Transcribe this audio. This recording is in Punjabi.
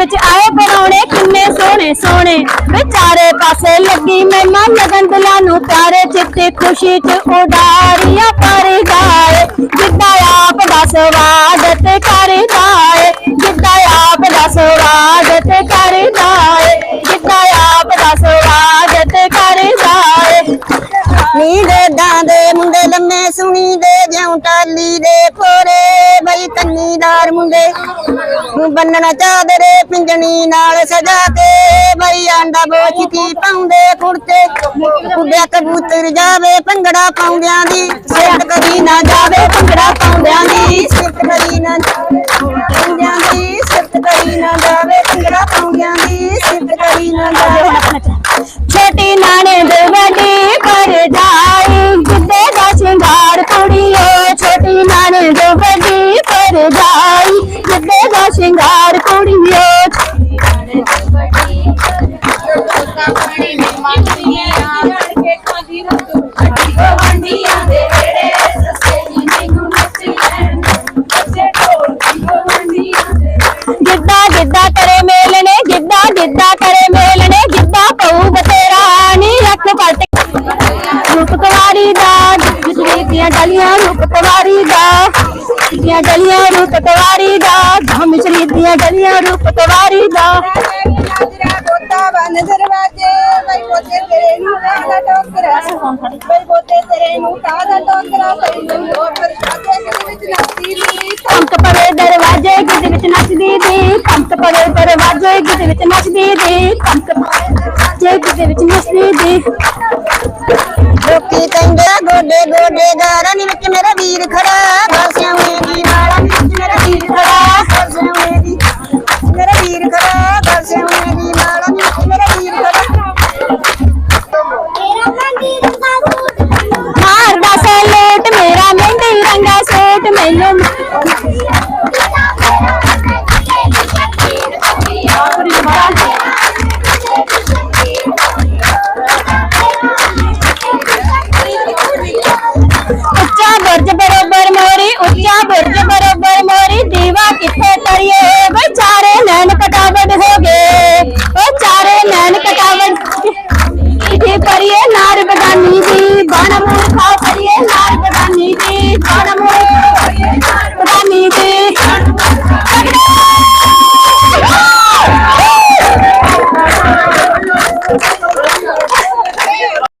ਵਿੱਚ ਆਏ ਪਰੌਣੇ ਕਿੰਨੇ ਸੋਹਣੇ ਸੋਹਣੇ। ਵਿਚਾਰੇ ਪਾਸੇ ਲੱਗੀ ਮਹਿਮਾ ਲਗਨ ਦਿਲਾਂ ਨੂੰ ਪਿਆਰੇ ਚਿੱਤੇ ਖੁਸ਼ੀ ਚ ਉਡਾਰੀਆਂ ਕਰਦਾ ਏ ਜਿੱਦਾਂ ਆਪ ਦਾ ਸਵਾਗਤ ਕਰਦਾ ਏ ਜਿੱਦਾਂ ਆਪ ਦਾ ਸਵਾਗਤ ਤੇ ਟਾਲੀ ਦੇ ਫੋਰੇ ਬਈ ਕੰਨੀਦਾਰ ਮੁੰਡੇ। ਨੂੰ ਬੰਨਣਾ ਚਾਦਰੇ ਪਿੰਜਣੀ ਨਾਲ ਸਜਾ ਕੇ। ਬਈ ਆਂਡਾ ਬੋਚੀ ਪਾਉਂਦੇ ਕੁੜਤੇ। ਕੁੜਿਆ ਕਬੂਤਰ ਜਾਵੇ ਭੰਗੜਾ ਪਾਉਂਦਿਆਂ ਦੀ। ਸਿਫਤ ਕਰੀ ਨਾ ਜਾਵੇ ਭੰਗੜਾ ਪਾਉਂਦਿਆਂ ਦੀ। ਸਿਫਤ ਕਦੀ ਨਾ ਜਾਵੇ ਪਾਉਂਦਿਆਂ ਦੀ। ਸਿਫਤ ਕਰੀ ਨਾ ਜਾਵੇ ਭੰਗੜਾ ਪਾਉਂਦਿਆਂ ਦੀ। ਸਿਫਤ ਕਰੀ ਨਾ ਜਾਵੇ। ਛੋਟੀ ਨਾਣੇ ਦੇ ਵੱਡੀ ਪਰ ਜਾਈ। ਜਿੱਦੇ ਜਾਈ ਦਾ ਸ਼ਿੰਗਾਰ ਕੁੜੀਏ ਗਿੱਧਾ ਗਿੱਧਾ ਕਰੇ ਮੇਲਣੇ ਗਿੱਧਾ ਗਿੱਧਾ ਕਰੇ ਮੇਲਣੇ ਗਿੱਧਾ ਪਊ ਬਤੇਰਾ ਨੀ ਰੱਖ ਪਲਟ ਰੂਪ ਕੁਵਾਰੀ ਦਾ ਬਿਜਲੀ ਦੀਆਂ ਡਲੀਆਂ ਰੂਪ ਕੁਵਾਰੀ ਦਾ। ਦੀਆਂ ਡਲੀਆਂ ਰੂਪ ਕੁਵਾਰੀ ਦਾ, ਧਮ ਸ਼ਰੀ ਦੀਆਂ ਡਲੀਆਂ ਰੂਪ ਕੁਵਾਰੀ ਦਾ। ਬੋਤਾ ਦਰਵਾਜੇ ਬਈ ਬੋਤੇ ਤੇਰੇ ਨੂੰ ਕਾਹਦਾ ਟੋਕਰਾ ਬਈ ਬੋਤੇ ਤੇਰੇ ਨੂੰ ਕਾਹਦਾ ਟੋਕਰਾ ਬਈ ਨੂੰ ਫਿਰ ਸਾਦੇ ਵਿੱਚ ਨੱਚੀ ਨੀ ਕੰਕ ਪਰੇ ਦਰਵਾਜੇ ਗਿੱਧ ਵਿੱਚ ਨੱਚਦੀ ਦੀ। ਕੰਕ ਪਰੇ ਦਰਵਾਜੇ ਗਿੱਧ ਵਿੱਚ ਨੱਚਦੀ ਦੀ। ਕੰਕ ਪਰੇ ਦਰਵਾਜੇ ਗਿੱਧ ਵਿੱਚ ਨੱਚਦੀ ਦੀ। ਲੋਕੀ ਕਹਿੰਦੇ ਗੋਡੇ ਗੋਡੇ ਗਾਰਾਂ ਵਿੱਚ ਮੇਰਾ ਬੁਰਜ ਬਰੋਬਰ ਮੋਰੀ ਦੀਵਾ ਕਿੱਥੇ ਤਰੀਏ? ਵੇ ਚਾਰੇ ਨੈਣ ਕਟਾਵੜ ਹੋ ਗਏ। ਓ ਚਾਰੇ ਨੈਣ ਕਟਾਵਟ ਇਥੇ ਪਰਿਏ ਨਾਰ ਬਗਾਨੀ ਦੀ ਬਣ ਮੂਰਖਾ ਪਰਿਏ ਨਾਰ ਬਗਾਨੀ ਦੀ ਬਣ